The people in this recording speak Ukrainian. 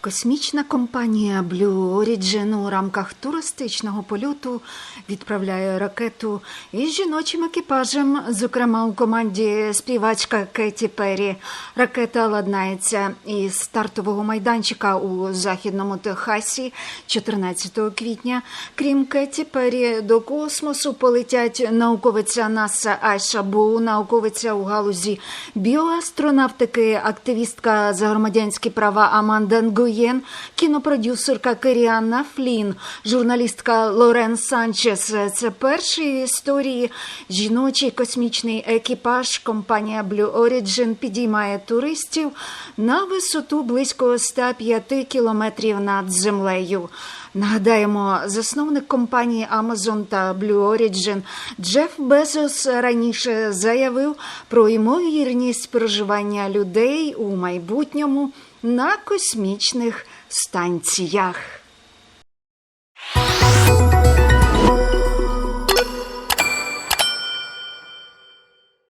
Космічна компанія Blue Origin у рамках туристичного польоту відправляє ракету із жіночим екіпажем, зокрема у команді співачка Кеті Перрі. Ракета ладнається із стартового майданчика у західному Техасі 14 квітня. Крім Кеті Перрі, до космосу полетять науковиця НАСА Айша Бу, науковиця у галузі біоастронавтики, активістка за громадянські права Аманда Нгуєн, кінопродюсерка Керіанна Флін, журналістка Лорен Санчес. Це перші історії. Жіночий космічний екіпаж компанія Blue Origin підіймає туристів на висоту близько 105 кілометрів над землею. Нагадаємо, засновник компанії Amazon та Blue Origin Джеф Безос раніше заявив про ймовірність проживання людей у майбутньому на космічних станціях.